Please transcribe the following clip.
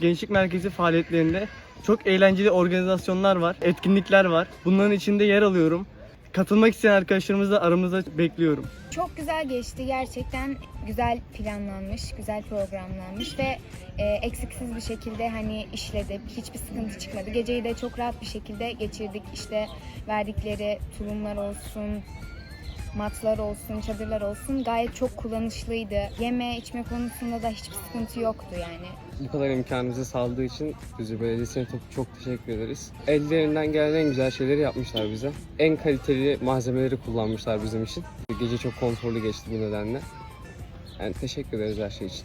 Gençlik Merkezi faaliyetlerinde çok eğlenceli organizasyonlar var, etkinlikler var. Bunların içinde yer alıyorum. Katılmak isteyen arkadaşlarımızı da aramızda bekliyorum. Çok güzel geçti. Gerçekten güzel planlanmış, güzel programlanmış ve e, eksiksiz bir şekilde hani işledi. Hiçbir sıkıntı çıkmadı. Geceyi de çok rahat bir şekilde geçirdik. İşte verdikleri tulumlar olsun, matlar olsun, çadırlar olsun gayet çok kullanışlıydı. Yeme, içme konusunda da hiçbir sıkıntı yoktu yani. Bu kadar imkanımızı sağladığı için Düzce Belediyesi'ne çok, çok teşekkür ederiz. Ellerinden gelen en güzel şeyleri yapmışlar bize. En kaliteli malzemeleri kullanmışlar bizim için. Gece çok konforlu geçti bu nedenle. Yani teşekkür ederiz her şey için.